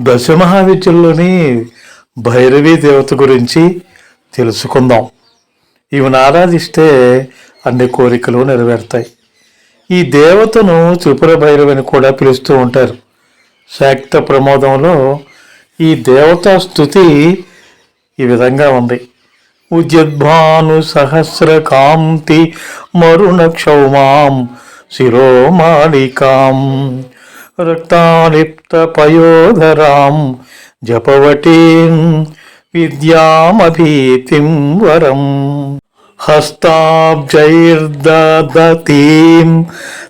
దశమహావిద్యల్లోని భైరవీ దేవత గురించి తెలుసుకుందాం. ఈమెను ఆరాధిస్తే అన్ని కోరికలు నెరవేరుతాయి. ఈ దేవతను త్రిపుర భైరవని కూడా పిలుస్తూ ఉంటారు. శాక్త ప్రమోదంలో ఈ దేవతా స్థుతి ఈ విధంగా ఉంది. ఉద్యద్భాను సహస్ర కాంతి మరుణ క్షౌమాం శిరోమాళికాం రక్తాలిప్తపయోధరాం జపవటీం విద్యామభీతిం వరం హస్తాబ్జైర్దతీం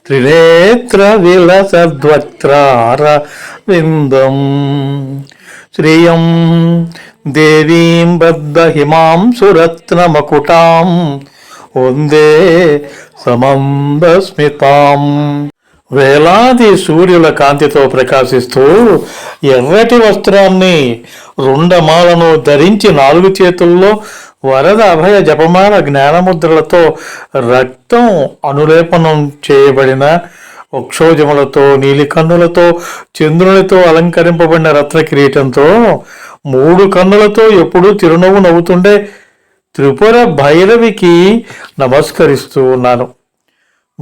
త్రినేత్ర విలసద్వక్త్రార విందం శ్రియం దేవీం బద్ధహిమాం సురత్నమకుటాం వందే సమందస్మితాం వేలాది సూర్యుల కాంతితో ప్రకాశిస్తూ ఎర్రటి వస్త్రాన్ని రుండమాలను ధరించి నాలుగు చేతుల్లో వరద అభయ జపమాల జ్ఞానముద్రలతో రక్తం అనులేపనం చేయబడిన వక్షోజములతో నీలి కన్నులతో చంద్రునితో అలంకరింపబడిన రత్న కిరీటంతో మూడు కన్నులతో ఎప్పుడూ చిరునవ్వు నవ్వుతుండే త్రిపుర భైరవికి నమస్కరిస్తూ ఉన్నాను.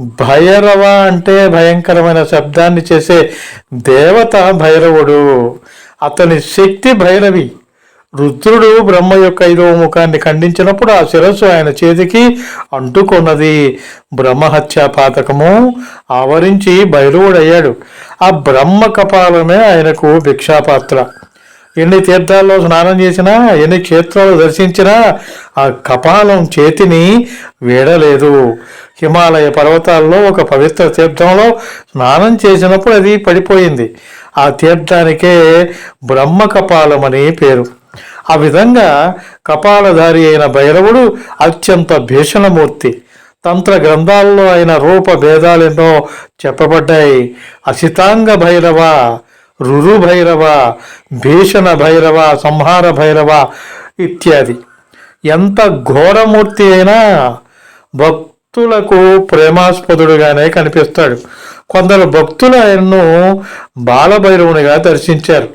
భైరవ అంటే భయంకరమైన శబ్దాన్ని చేసే దేవత భైరవుడు. అతని శక్తి భైరవి. రుద్రుడు బ్రహ్మ యొక్క ఐదవ ముఖాన్ని ఖండించినప్పుడు ఆ శిరస్సు ఆయన చేతికి అంటుకున్నది. బ్రహ్మహత్యా పాతకము ఆవరించి భైరవుడయ్యాడు. ఆ బ్రహ్మ కపాలమే ఆయనకు భిక్షాపాత్ర. ఎన్ని తీర్థాల్లో స్నానం చేసినా ఎన్ని క్షేత్రాలు దర్శించినా ఆ కపాలం చేతిని వీడలేదు. హిమాలయ పర్వతాల్లో ఒక పవిత్ర తీర్థంలో స్నానం చేసినప్పుడు అది పడిపోయింది. ఆ తీర్థానికే బ్రహ్మ కపాలం అని పేరు. ఆ విధంగా కపాలధారి అయిన భైరవుడు అత్యంత భీషణమూర్తి. తంత్ర గ్రంథాల్లో అయిన రూప భేదాలెన్నో చెప్పబడ్డాయి. అసితాంగ భైరవ రురు భైరవ భీషణ భైరవ సంహార భైరవ ఇత్యాది. ఎంత ఘోరమూర్తి అయినా భక్తులకు ప్రేమాస్పదుడుగానే కనిపిస్తాడు. కొందరు భక్తులు ఆయన్ను బాలభైరవునిగా దర్శించారు.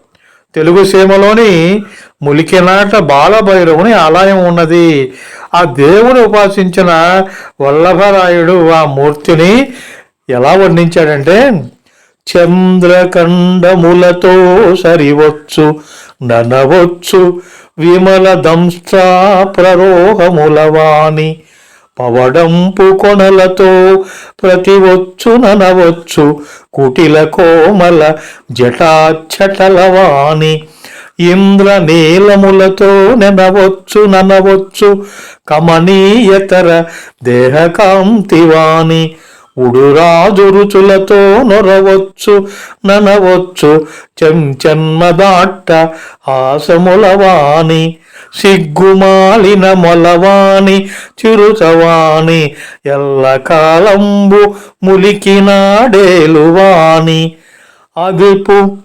తెలుగు సీమలోని ములికినాట బాలభైరవుని ఆలయం ఉన్నది. ఆ దేవుని ఉపాసించిన వల్లభరాయుడు ఆ మూర్తిని ఎలా వర్ణించాడంటే చంద్రకండములతో సరివచ్చు ననవచ్చు విమల దంష్ట్రా ప్రరోహములవాణి పవడంపు కొనలతో ప్రతివచ్చు ననవచ్చు కుటిల కోమల జటాఛటలవాణి ఇంద్ర నీలములతో నెనవచ్చు ననవచ్చు కమనీయతర దేహకాంతివాణి ఉడురాజు రుచులతో నొరవచ్చు ననవచ్చు. చెంచన్మదాట్ట ఆశములవాణి సిగ్గుమాలిన మొలవాణి చిరుచవాణి ఎల్లకాలంబు ములికినాడేలువాణి అదిపు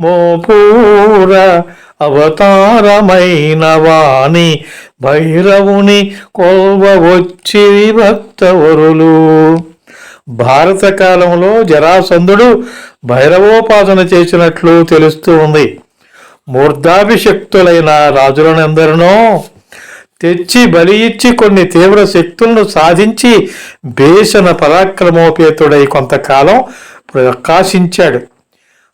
మోపూర అవతారమైన వాణి. భైరవుని కొల్వ వచ్చి భక్తవరులు భారత కాలంలో జరాసంధుడు భైరవోపాసన చేసినట్లు తెలుస్తూ ఉంది. మూర్ధాభిషక్తులైన రాజులనందరినో తెచ్చి బలి ఇచ్చి కొన్ని తీవ్ర శక్తులను సాధించి భీషణ పరాక్రమోపేతుడై కొంతకాలం ప్రకాశించాడు.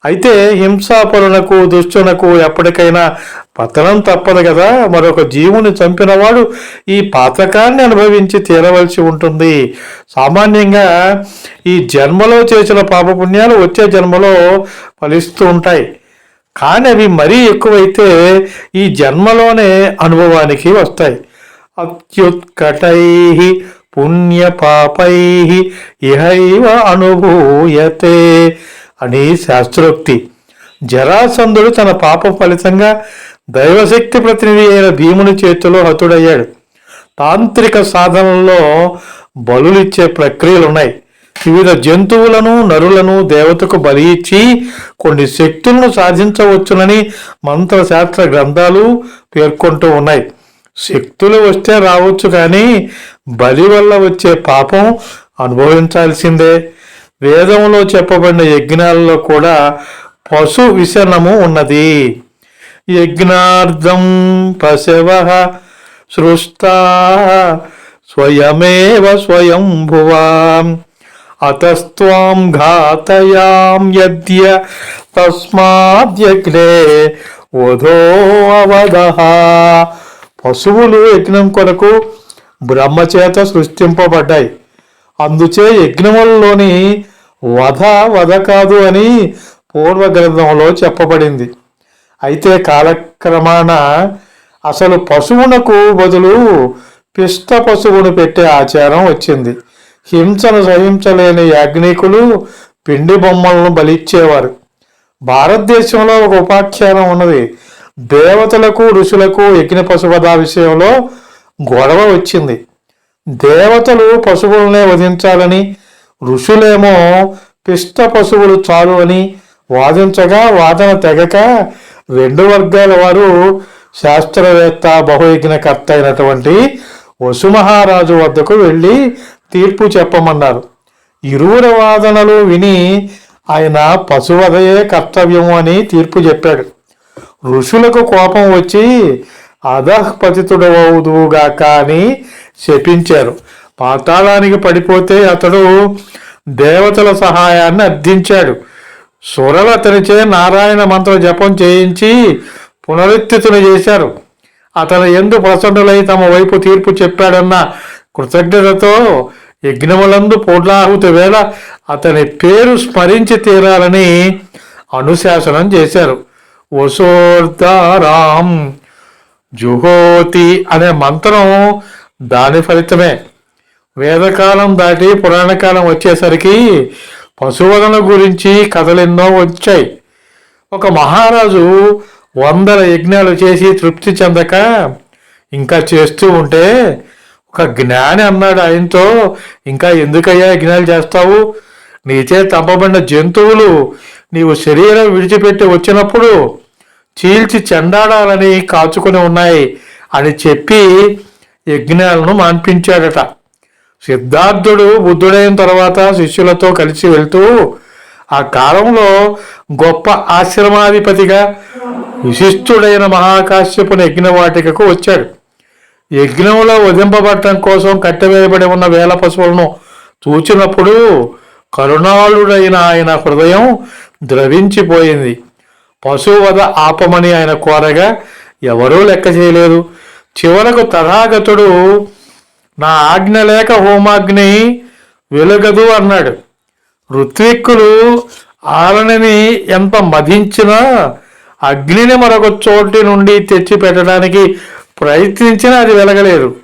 అయితే హింసాపరులకు దుష్టునకు ఎప్పటికైనా పతనం తప్పదు కదా. మరొక జీవుని చంపినవాడు ఈ పాతకాన్ని అనుభవించి తీరవలసి ఉంటుంది. సామాన్యంగా ఈ జన్మలో చేసిన పాపపుణ్యాలు వచ్చే జన్మలో ఫలిస్తూ ఉంటాయి. కానీ అవి మరీ ఎక్కువైతే ఈ జన్మలోనే అనుభవానికి వస్తాయి. అత్యుత్కటై పుణ్య పాపై ఇహైవ అనుభూయతే. అని శాస్త్రోక్తి. జరాసంధుడు తన పాప ఫలితంగా దైవశక్తి ప్రతినిధి అయిన భీముని చేతిలో హతుడయ్యాడు. తాంత్రిక సాధనల్లో బలులిచ్చే ప్రక్రియలు ఉన్నాయి వివిధ జంతువులను నరులను దేవతకు బలి ఇచ్చి కొన్ని శక్తులను సాధించవచ్చునని మంత్రశాస్త్ర గ్రంథాలు పేర్కొంటూ ఉన్నాయి. శక్తులు వస్తే రావచ్చు కానీ బలి వల్ల వచ్చే పాపం అనుభవించాల్సిందే. వేదంలో చెప్పబడిన యజ్ఞాలలో కూడా పశు విశనము ఉన్నది. యజ్ఞార్థం పశవ సృష్ట స్వయమేవ స్వయంభువా అతస్వాం ఘాతయాం యద్య తస్మాద్యగ్నే వధో అవదహ పశువులు యజ్ఞం కొరకు బ్రహ్మచేత సృష్టింపబడ్డాయి. అందుచే యజ్ఞములలోని వధ వధ కాదు అని పూర్వ గ్రంథంలో చెప్పబడింది. అయితే కాలక్రమాన అసలు పశువునకు బదులు పిష్ట పశువును పెట్టే ఆచారం వచ్చింది. హింసను సహించలేని యాజ్ఞికులు పిండి బొమ్మలను బలిచ్చేవారు. భారతదేశంలో ఒక ఉపాఖ్యానం ఉన్నది. దేవతలకు ఋషులకు యజ్ఞ పశువధ విషయంలో గొడవ వచ్చింది. దేవతలు పశువులనే వధించాలని ఋషులేమో పిష్ట పశువులు చాలు అని వాదించగా వాదన తెగక రెండు వర్గాల వారు శాస్త్రవేత్త బహుయజ్ఞకర్త అయినటువంటి వసుమహారాజు వద్దకు వెళ్ళి తీర్పు చెప్పమన్నారు. ఇరువురి వాదనలు విని ఆయన పశువదయే కర్తవ్యం అని తీర్పు చెప్పాడు. ఋషులకు కోపం వచ్చి అధఃపతితుడవుదువుగాక అని శపించారు. పాతాళానికి పడిపోతే అతడు దేవతల సహాయాన్ని అర్థించాడు. సురలు అతనిచే నారాయణ మంత్ర జపం చేయించి పునరుత్తితులు చేశారు. అతను ఎందు ప్రసన్నులై తమ వైపు తీర్పు చెప్పాడన్న కృతజ్ఞతతో యజ్ఞములందు పూర్ణాహుతి వేళ అతని పేరు స్మరించి తీరాలని అనుశాసనం చేశారు. వసోర్ధారాం జుహోతి అనే మంత్రం దాని ఫలితమే. వేదకాలం దాటి పురాణకాలం వచ్చేసరికి పశువులను గురించి కథలెన్నో వచ్చాయి. ఒక మహారాజు వందల యజ్ఞాలు చేసి తృప్తి చెందక ఇంకా చేస్తూ ఉంటే ఒక జ్ఞాని అన్నాడు ఆయనతో ఇంకా ఎందుకయ్యా యజ్ఞాలు చేస్తావు? నీచే తప్పబడిన జంతువులు నీవు శరీరం విడిచిపెట్టి వచ్చినప్పుడు చీల్చి చెండాడాలని కాచుకొని ఉన్నాయి అని చెప్పి యజ్ఞాలను మాన్పించాడట. సిద్ధార్థుడు బుద్ధుడైన తర్వాత శిష్యులతో కలిసి వెళ్తూ ఆ కాలంలో గొప్ప ఆశ్రమాధిపతిగా విశిష్టుడైన మహాకాశ్యపుని యజ్ఞవాటికకు వచ్చాడు. యజ్ఞంలో వధింపబడటం కోసం కట్టవేయబడి ఉన్న వేల పశువులను చూచినప్పుడు కరుణాళుడైన ఆయన హృదయం ద్రవించిపోయింది. పశువధ ఆపమని ఆయన కోరగా ఎవరూ లెక్క చేయలేదు. చివరకు తథాగతుడు నా ఆజ్ఞ లేక హోమాగ్ని వెలుగదు అన్నాడు. ఋత్విక్కులు ఆలనిని ఎంత మధించినా అగ్నిని మరొక చోటి నుండి తెచ్చి పెట్టడానికి ప్రయత్నించినా అది వెలగలేదు.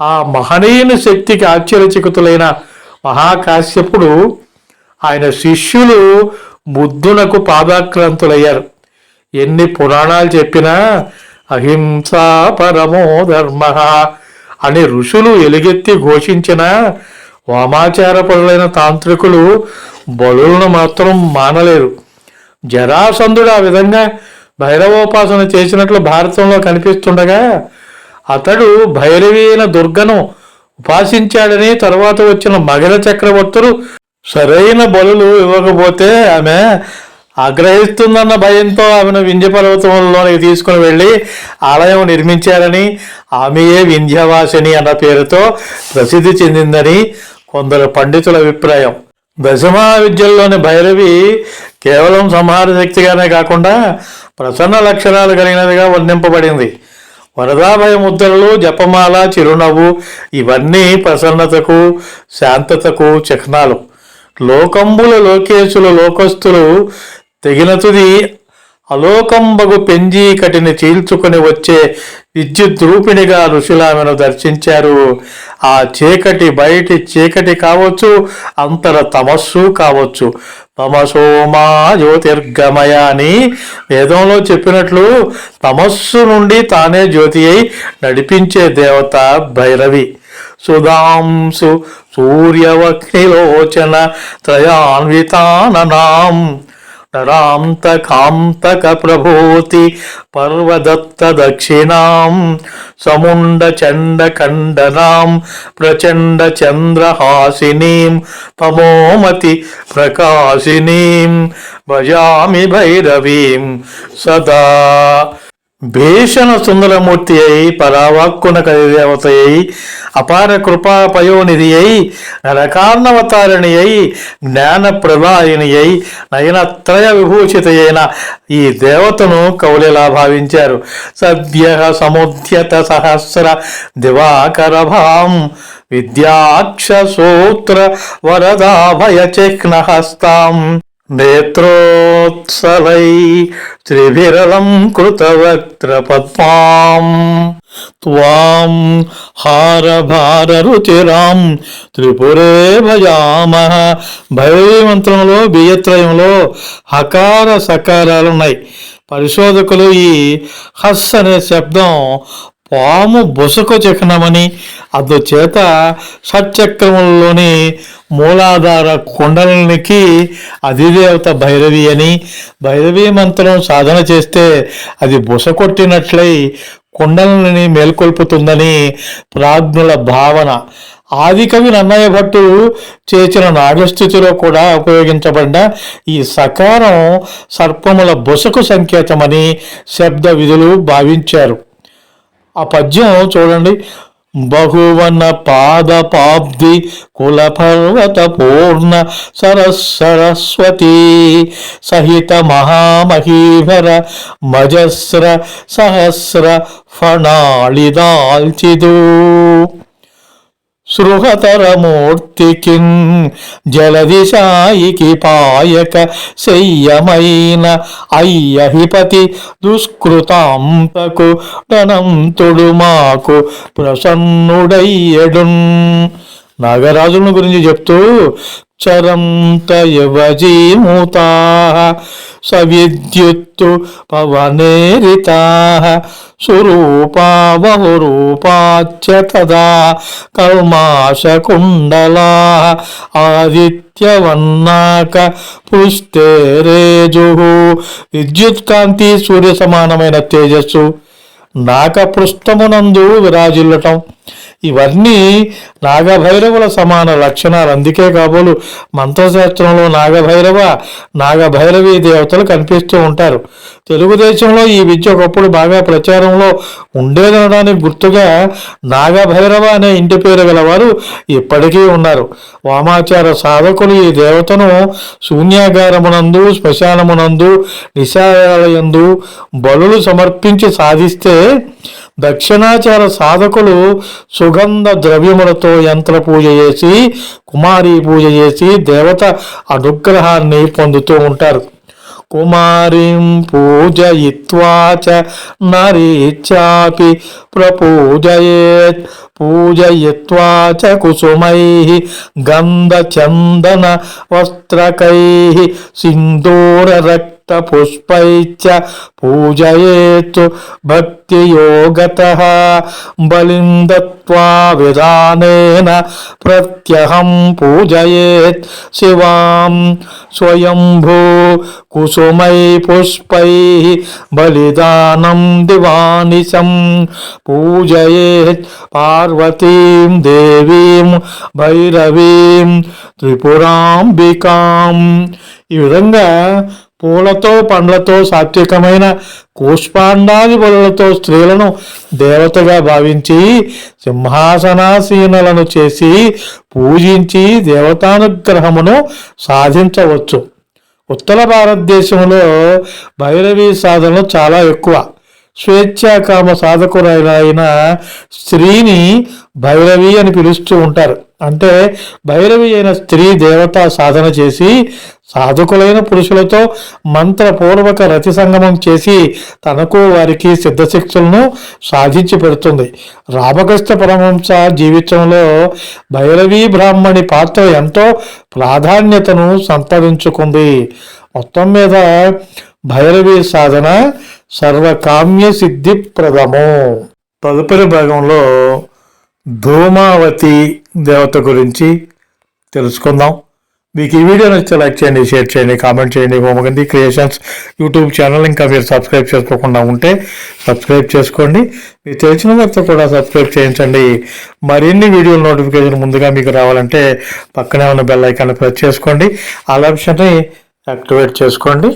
ఆ మహనీయుని శక్తికి ఆశ్చర్యచకితులైన మహాకాశ్యపుడు ఆయన శిష్యులు బుద్ధునకు పాదాక్రాంతులయ్యారు. ఎన్ని పురాణాలు చెప్పినా అహింసా పరమో ధర్మ అని ఋషులు ఎలుగెత్తి ఘోషించిన వామాచారపరులైన తాంత్రికులు బలులను మాత్రం మానలేరు. జరాసంధుడు ఆ విధంగా భైరవోపాసన చేసినట్లు భారతంలో కనిపిస్తుండగా అతడు భైరవి అయిన దుర్గను ఉపాసించాడని తర్వాత వచ్చిన మగధ చక్రవర్తులు సరైన బలులు ఇవ్వకపోతే ఆమె ఆగ్రహిస్తుందన్న భయంతో ఆమెను వింధ్య పర్వతంలోనికి తీసుకుని వెళ్ళి ఆలయం నిర్మించారని ఆమెయే వింధ్యవాసిని అన్న పేరుతో ప్రసిద్ధి చెందిందని కొందరు పండితుల అభిప్రాయం. దశమా విద్యల్లోని భైరవి కేవలం సంహార శక్తిగానే కాకుండా ప్రసన్న లక్షణాలు కలిగినదిగా వర్ణింపబడింది. వరదాభయ ముద్రలు జపమాల చిరునవ్వు ఇవన్నీ ప్రసన్నతకు శాంతతకు చిహ్నాలు. లోకంబుల లోకేశుల లోకస్తులు తెగిన తుది అలోకంబగు పెంజీ కటిని చీల్చుకొని వచ్చే విద్యుత్ రూపిణిగా ఋషులామెను దర్శించారు. ఆ చీకటి బయటి చీకటి కావచ్చు అంతర తమస్సు కావచ్చు. తమసోమా జ్యోతిర్గమయ అని వేదంలో చెప్పినట్లు తమస్సు నుండి తానే జ్యోతి అయి నడిపించే దేవత భైరవి. సుధాంసు సూర్యవక్నిలోచన త్రయాన్వితాననాం. నరాంతకాంతక ప్రభూతి పర్వదత్త దక్షిణాం సముండ చండ ఖండనాం ప్రచండ చంద్రహాసినీం తమోమతి ప్రకాశినీం భజామి భైరవీం సదా భీషణ సుందరమూర్తి అయి పరావాక్కున కలిదేవత అయి అపార కృపా పయోనిధి అయి నరకార్ణవతారిణి అయి జ్ఞాన ప్రదాయిని అయి నయనత్రయ విభూషిత అయిన ఈ దేవతను కౌలిలా భావించారు. సద్య సముద్యత సహస్ర దివాకర భాం విద్యాక్ష సూత్ర వరదాభయ చిహ్నహస్తాం. నేత్రోత్సలై త్రివిరలం కృతవక్త్ర పద్మాం త్వాం హారభారరుచిరాం. త్రిపురే భజామహ. భైరవీ మంత్రంలో బియ్యత్రయంలో హకార సకారాలు ఉన్నాయి పరిశోధకులు ఈ హస్ అనే శబ్దం పాము బుసకు చిహ్నమని అందుచేత షట్చక్రములలోని మూలాధార కుండలనికి అధిదేవత భైరవి అని భైరవీ మంత్రం సాధన చేస్తే అది బుస కొట్టినట్లయి కుండలని మేల్కొల్పుతుందని ప్రాజ్ఞుల భావన. ఆదికవి నన్నయ్య భట్టు చేసిన నాగస్థుతిలో కూడా ఉపయోగించబడిన ఈ సకారం సర్పముల బుసకు సంకేతమని శబ్ద విధులు భావించారు. ఆ పద్యం చూడండి. బహువన పాద పాబ్ది కుల పర్వత పూర్ణ సరస్వతి సహిత మహామహీవర మజస్ర సహస్ర ఫణాళిదాల్చిదూ. సృహతరమూర్తికిన్ జలదిశాయికి పాయక శయ్యమైన అయ్యహిపతి దుష్కృతాంతకు ధనంతుడు మాకు ప్రసన్నుడయ్యడున్. నాగరాజును గురించి చెప్తూ చరంత యవజీమూతా సవిద్యుత్తు పవనేరితా సురూపా బహురూపాచ్చ తదా కల్మాశకుండలా ఆదిత్యవన్నాక పుస్తేరేజు విద్యుత్కాంతి సూర్య సమానమైన తేజస్సు నాగపృష్ఠమునందు విరాజిల్లటం. ఇవన్నీ నాగభైరవుల సమాన లక్షణాలు. అందుకే కాబోలు మంత్రశాస్త్రంలో నాగభైరవ నాగభైరవి దేవతలు కనిపిస్తూ ఉంటారు. తెలుగుదేశంలో ఈ విద్య ఒకప్పుడు బాగా ప్రచారంలో ఉండేదనడానికి గుర్తుగా నాగభైరవ అనే ఇంటి పేరు గలవారు ఇప్పటికీ ఉన్నారు. వామాచార సాధకులు ఈ దేవతను శూన్యాగారమునందు శ్మశానమునందు నిశాలయందు బలులు సమర్పించి సాధిస్తే దక్షిణాచార సాధకులు సుగంధ ద్రవ్యములతో యంత్ర పూజ చేసి కుమారి పూజ చేసి దేవత అనుగ్రహాన్ని పొందుతూ ఉంటారు. కుమారీం పూజయిత్వా చ నరీచాపి ప్రపూజయేత్. పూజయిత్వా చ కుసుమై గంధచందన వస్త్రకై. సింధూర రక్త పుష్పైచ్చ పూజయేత్ భక్తియోగత బలిం దత్వా విధానేన ప్రత్యహం పూజయేత్ శివాం స్వయంభూ కుసుమై పుష్పై బలిదానం దివానిశం పూజయేత్ పార్వతీం దేవీం భైరవీం త్రిపురాంబికాం ఈ విధంగా పూలతో పండ్లతో సాత్వికమైన కూష్పాండాది బలులతో స్త్రీలను దేవతగా భావించి సింహాసనాసీనులను చేసి పూజించి దేవతానుగ్రహమును సాధించవచ్చు. ఉత్తర భారతదేశంలో భైరవి సాధనలు చాలా ఎక్కువ. స్వేచ్ఛాకామ సాధకురైన స్త్రీని భైరవి అని పిలుస్తూ ఉంటారు. అంటే భైరవి అయిన స్త్రీ దేవత సాధన చేసి సాధకులైన పురుషులతో మంత్రపూర్వక రతి సంగమం చేసి తనకు వారికి సిద్ధశక్తులను సాధించి పెడుతుంది. రామకృష్ణ పరమంశ జీవితంలో భైరవీ బ్రాహ్మణి పాత్ర ఎంతో ప్రాధాన్యతను సంతరించుకుంది మొత్తం మీద భైరవీ సాధన సర్వకామ్య సిద్ధిప్రదము తదుపరి భాగంలో ధూమావతి దేవత గురించి తెలుసుకుందాం. మీకు ఈ వీడియో నచ్చితే లైక్ చేయండి షేర్ చేయండి కామెంట్ చేయండి. Homagandhi creations YouTube channel. ఇంకా మీరు సబ్స్క్రైబ్ చేసుకోకుండా ఉంటే సబ్స్క్రైబ్ చేసుకోండి. మీకు తెలిసిన వారితో కూడా సబ్స్క్రైబ్ చేయించండి. మరిన్ని వీడియోల నోటిఫికేషన్ ముందుగా మీకు రావాలంటే పక్కనే ఉన్న బెల్ ఐకాన్ ప్రెస్ చేసుకోండి. ఆ ఆప్షన్ని యాక్టివేట్ చేసుకోండి.